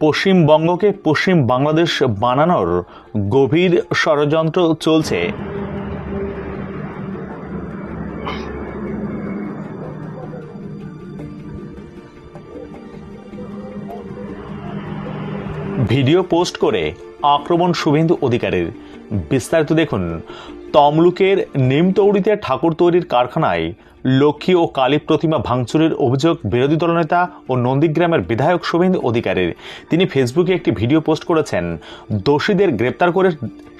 পশ্চিমবঙ্গকে পশ্চিম বাংলাদেশ বানানোর গভীর ষড়যন্ত্র চলছে। ভিডিও পোস্ট করে আক্রমণ শুভেন্দু অধিকারীর বিস্তারিত দেখুন। তমলুকের নিমতৌড়িতে ঠাকুর তৈরির কারখানায় লক্ষ্মী ও কালী প্রতিমা ভাঙচুরের অভিযোগ বিরোধী দলনেতা ও নন্দীগ্রামের বিধায়ক শুভেন্দু অধিকারীর। তিনি ফেসবুকে একটি ভিডিও পোস্ট করেছেন। দোষীদের গ্রেপ্তার করে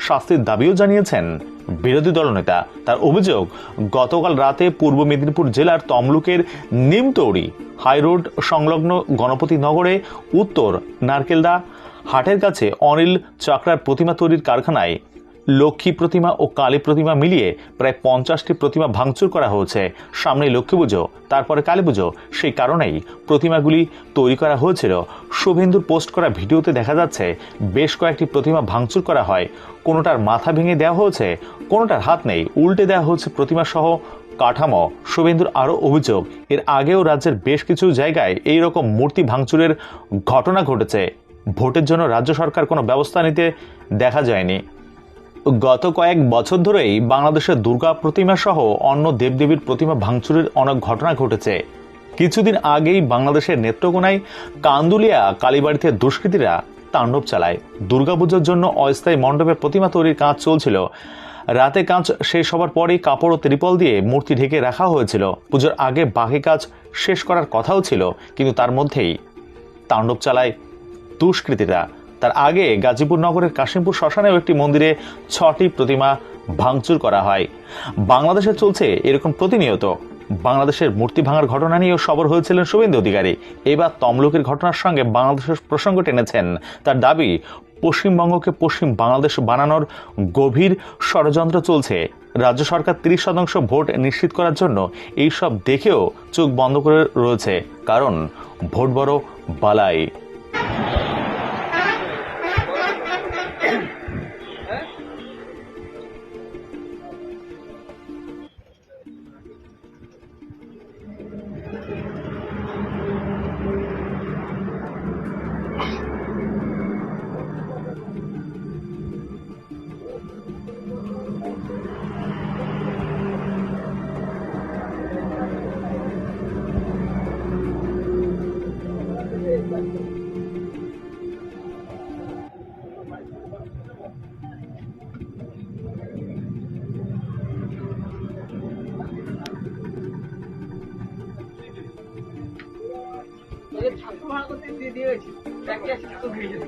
শাস্তির দাবিও জানিয়েছেন বিরোধী দলনেতা। তার অভিযোগ, গতকাল রাতে পূর্ব মেদিনীপুর জেলার তমলুকের নিমতৌড়ি হাইরোড সংলগ্ন গণপতি নগরে উত্তর নারকেলদা হাটের কাছে অনিল চাকরার প্রতিমা তৈরির কারখানায় লক্ষ্মী প্রতিমা ও কালী প্রতিমা মিলিয়ে প্রায় পঞ্চাশটি প্রতিমা ভাঙচুর করা হয়েছে। সামনে লক্ষ্মী পুজো, তারপরে কালী পুজো। সেই কারণেই প্রতিমাগুলি তৈরি করা হয়েছিল। শুভেন্দুর পোস্ট করা ভিডিওতে দেখা যাচ্ছে, বেশ কয়েকটি প্রতিমা ভাঙচুর করা হয়। কোনোটার মাথা ভেঙে দেওয়া হয়েছে, কোনোটার হাত নেই। উল্টে দেওয়া হচ্ছে প্রতিমা সহ কাঠামো। শুভেন্দুর আরও অভিযোগ, এর আগেও রাজ্যের বেশ কিছু জায়গায় এই রকম মূর্তি ভাঙচুরের ঘটনা ঘটেছে। ভোটের জন্য রাজ্য সরকার কোনো ব্যবস্থা নিতে দেখা যায়নি। গত কয়েক বছর ধরেই বাংলাদেশের দুর্গা প্রতিমা সহ অন্য দেবদেবীর প্রতিমা ভাঙচুরের অনেক ঘটনা ঘটেছে। কিছুদিন আগেই বাংলাদেশের নেত্রকোনায় কান্দুলিয়া কালীবাড়িতে দুষ্কৃতীরা তাণ্ডব চালায়। দুর্গাপুজোর জন্য অস্থায়ী মণ্ডপে প্রতিমা তৈরির কাজ চলছিল। রাতে কাজ শেষ হবার পরেই কাপড় ও ত্রিপল দিয়ে মূর্তি ঢেকে রাখা হয়েছিল। পুজোর আগে বাকি কাজ শেষ করার কথাও ছিল, কিন্তু তার মধ্যেই তাণ্ডব চালায় দুষ্কৃতীরা। তার আগে গাজীপুর নগরের কাশিমপুর শ্মশানেও একটি মন্দিরে ছটি প্রতিমা ভাঙচুর করা হয়। বাংলাদেশে চলছে এরকম প্রতিনিয়ত। বাংলাদেশের মূর্তি ভাঙার ঘটনা নিয়েও সবর হয়েছিলেন শুভেন্দু অধিকারী। এবার তমলুকের ঘটনার সঙ্গে বাংলাদেশের প্রসঙ্গ টেনেছেন। তার দাবি, পশ্চিমবঙ্গকে পশ্চিম বাংলাদেশ বানানোর গভীর ষড়যন্ত্র চলছে। রাজ্য সরকার তিরিশ শতাংশ ভোট নিশ্চিত করার জন্য এইসব দেখেও চোখ বন্ধ করে রয়েছে। কারণ, ভোট বড় বালাই। ওদের ছাত্র ভাড়া করতে দিয়ে দিয়েছি ব্যাংকে আসি তো দিয়ে যেত